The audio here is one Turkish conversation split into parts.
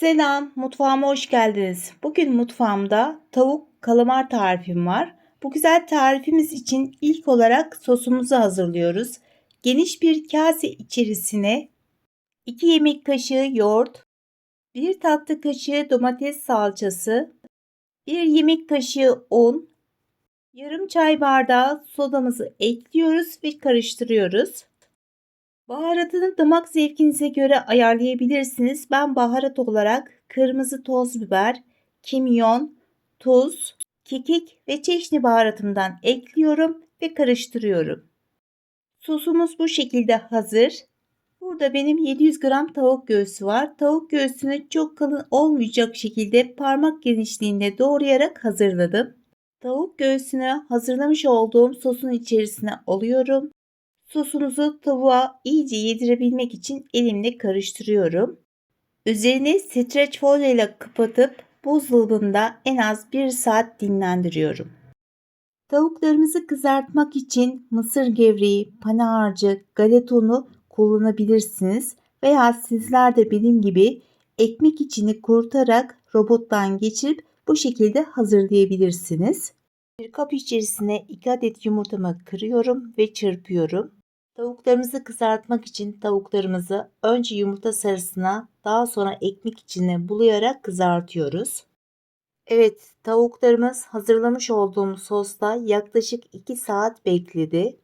Selam, mutfağıma hoş geldiniz. Bugün mutfağımda tavuk kalamar tarifim var. Bu güzel tarifimiz için ilk olarak sosumuzu hazırlıyoruz. Geniş bir kase içerisine 2 yemek kaşığı yoğurt, 1 tatlı kaşığı domates salçası, 1 yemek kaşığı un, yarım çay bardağı sodamızı ekliyoruz ve karıştırıyoruz. Baharatını damak zevkinize göre ayarlayabilirsiniz. Ben baharat olarak kırmızı toz biber, kimyon, tuz, kekik ve çeşni baharatımdan ekliyorum ve karıştırıyorum. Sosumuz bu şekilde hazır. Burada benim 700 gram tavuk göğsü var. Tavuk göğsünü çok kalın olmayacak şekilde parmak genişliğinde doğrayarak hazırladım. Tavuk göğsünü hazırlamış olduğum sosun içerisine alıyorum. Sosumuzu tavuğa iyice yedirebilmek için elimle karıştırıyorum. Üzerine streç folyo ile kapatıp buzdolabında en az 1 saat dinlendiriyorum. Tavuklarımızı kızartmak için mısır gevreği, pane harcı, galeta unu kullanabilirsiniz veya sizler de benim gibi ekmek içini kurutarak robottan geçirip bu şekilde hazırlayabilirsiniz. Bir kap içerisine 2 adet yumurtamı kırıyorum ve çırpıyorum. Tavuklarımızı kızartmak için tavuklarımızı önce yumurta sarısına daha sonra ekmek içine bulayarak kızartıyoruz. Evet tavuklarımız hazırlamış olduğum sosta yaklaşık 2 saat bekledi.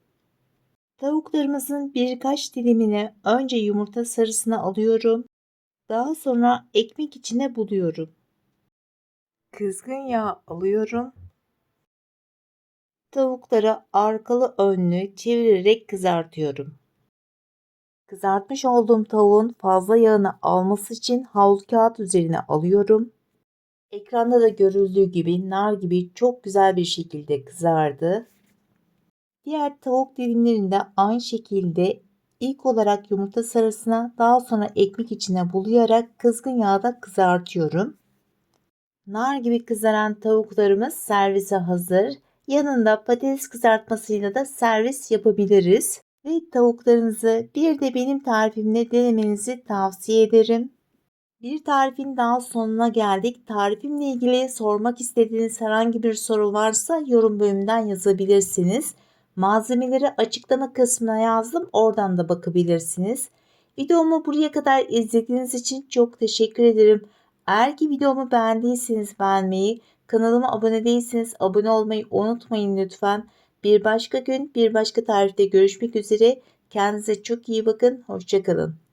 Tavuklarımızın birkaç dilimini önce yumurta sarısına alıyorum. Daha sonra ekmek içine buluyorum. Kızgın yağ alıyorum Tavukları arkalı önlü çevirerek kızartıyorum. Kızartmış olduğum tavuğun fazla yağını alması için havlu kağıt üzerine alıyorum. Ekranda da görüldüğü gibi nar gibi çok güzel bir şekilde kızardı. Diğer tavuk dilimlerini de aynı şekilde ilk olarak yumurta sarısına daha sonra ekmek içine bulayarak kızgın yağda kızartıyorum. Nar gibi kızaran tavuklarımız servise hazır. Yanında patates kızartmasıyla da servis yapabiliriz. Ve tavuklarınızı bir de benim tarifimle denemenizi tavsiye ederim. Bir tarifin daha sonuna geldik. Tarifimle ilgili sormak istediğiniz herhangi bir soru varsa yorum bölümünden yazabilirsiniz. Malzemeleri açıklama kısmına yazdım. Oradan da bakabilirsiniz. Videomu buraya kadar izlediğiniz için çok teşekkür ederim. Eğer ki videomu beğendiyseniz beğenmeyi, Kanalıma abone değilseniz abone olmayı unutmayın lütfen. Bir başka gün bir başka tarifte görüşmek üzere. Kendinize çok iyi bakın. Hoşçakalın.